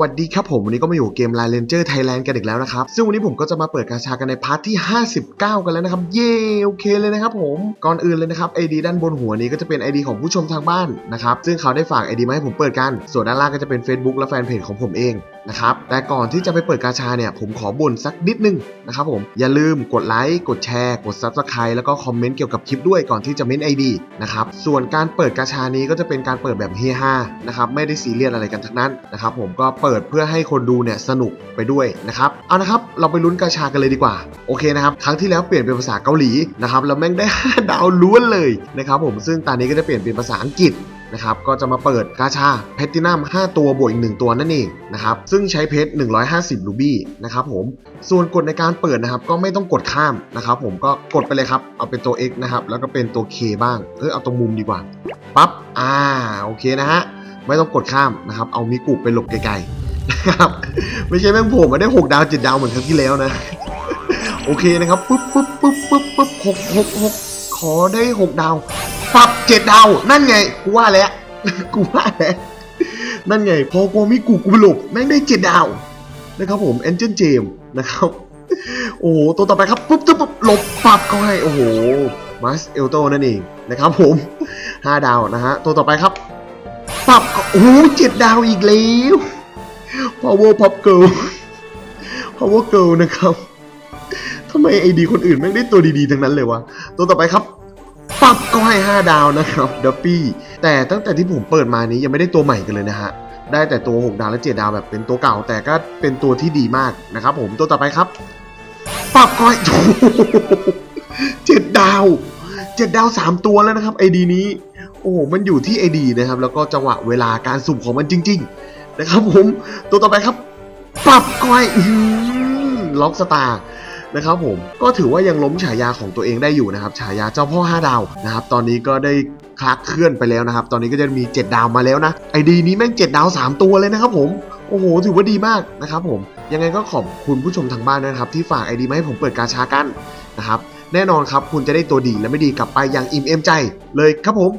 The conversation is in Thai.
วัสดีครับผมวันนี้ก็มาอยู่เกมไลน์เลนเจอร์ไทยแลนด์กันอีกแล้วนะครับ ซึ่งวันนี้ผมก็จะมาเปิดกาชากันในพาร์ทที่ 59 กันแล้วนะครับ เย้โอเคเลยนะครับผมก่อนอื่นเลยนะครับไอดีด้านบนหัวนี้ก็จะเป็นไอดีของผู้ชมทางบ้านนะครับซึ่งเขาได้ฝากไอดีมาให้ผมเปิดกัน ส่วนด้านล่างก็จะเป็น Facebook และแฟนเพจของผมเอง นะครับแต่ก่อนที่จะไปเปิดกาชาเนี่ยผมขอบ่นสักนิดนึงนะครับผมอย่าลืมกดไลค์กดแชร์กด Subscribe แล้วก็คอมเมนต์เกี่ยวกับคลิปด้วยก่อนที่จะเม้น ID นะครับส่วนการเปิดกาชานี้ก็จะเป็นการเปิดแบบเฮฮานะครับไม่ได้ซีเรียสอะไรกันทั้งนั้นนะครับผมก็เปิดเพื่อให้คนดูเนี่ยสนุกไปด้วยนะครับเอานะครับเราไปลุ้นกาชากันเลยดีกว่าโอเคนะครับครั้งที่แล้วเปลี่ยนเป็นภาษาเกาหลีนะครับแล้วแม่งได้ 5 ดาวล้วนเลยนะครับผมซึ่งตอนนี้ก็จะเปลี่ยนเป็นภาษาอังกฤษ นะครับก็จะมาเปิดกาชาแพตตินัม5 ตัวบวกอีก 1 ตัวนั่นเองนะครับซึ่งใช้เพชร 150 รูบี้นะครับผมส่วนกฎในการเปิดนะครับก็ไม่ต้องกดข้ามนะครับผมก็กดไปเลยครับเอาเป็นตัว X นะครับแล้วก็เป็นตัว K บ้างเออเอาตรงมุมดีกว่าปั๊บอ่าโอเคนะฮะไม่ต้องกดข้ามนะครับเอามิกุไปหลบไกลๆนะครับไม่ใช่แม่งผมมาได้ 6 ดาว 7 ดาวเหมือนครั้งที่แล้วนะโอเคนะครับปุ๊บปุ๊บปุ๊บปุ๊บปุ๊บหกหกหกขอได้ 6 ดาว ปับ7ดดาว นั่นไง กูว่าแล้ว กูว่าแล้ว นั่นไง พอกูมิกุกูหลบแม่งได้7ดดาว นะครับผมเอนเจนเจมนะครับ โอ้โห ตัวต่อไปครับปุ๊บปุ๊บปุ๊บหลบปับเขาให้ โอ้โหมาสเอลโตนั่นเองนะครับผม5ดาวนะฮะ ตัวต่อไปครับ ปับก็โอ้โหเจ็ดดาวอีกแล้ว power pop girl power girl นะครับทำไมไอดีคนอื่นแม่งได้ตัวดีๆ ทั้งนั้นเลยวะ ตัวต่อไปครับ ปรับก็ให้ 5 ดาวนะครับดับปี้แต่ตั้งแต่ที่ผมเปิดมานี้ยังไม่ได้ตัวใหม่กันเลยนะฮะได้แต่ตัว 6 ดาวและ 7 ดาวแบบเป็นตัวเก่า แต่ก็เป็นตัวที่ดีมากนะครับ ผมตัวต่อไปครับปรับก้อยเจ็ดดาวเจ็ดดาวสามตัวแล้วนะครับไอดีนี้โอ้โหมันอยู่ที่ไอดีนะครับ แล้วก็จังหวะเวลาการสุ่มของมันจริง ๆ นะครับ ผมตัวต่อไปครับ ปรับก้อยล็อกสตาร์ นะครับผมก็ถือว่ายังล้มฉายาของตัวเองได้อยู่นะครับฉายาเจ้าพ่อ 5 ดาวนะครับตอนนี้ก็ได้คลักเคลื่อนไปแล้วนะครับ ตอนนี้ก็จะมี 7 ดาวมาแล้วนะไอดีนี้แม่ง 7 ดาว 3 ตัวเลยนะครับผมโอ้โห ถือว่าดีมากนะครับผมยังไงก็ขอบคุณผู้ชมทางบ้านนะครับ ที่ฝากไอดีมาให้ผมเปิดกาชากันนะครับแน่นอนครับคุณจะได้ตัวดีและไม่ดีกลับไปอย่างอิ่มเอมใจเลยครับผม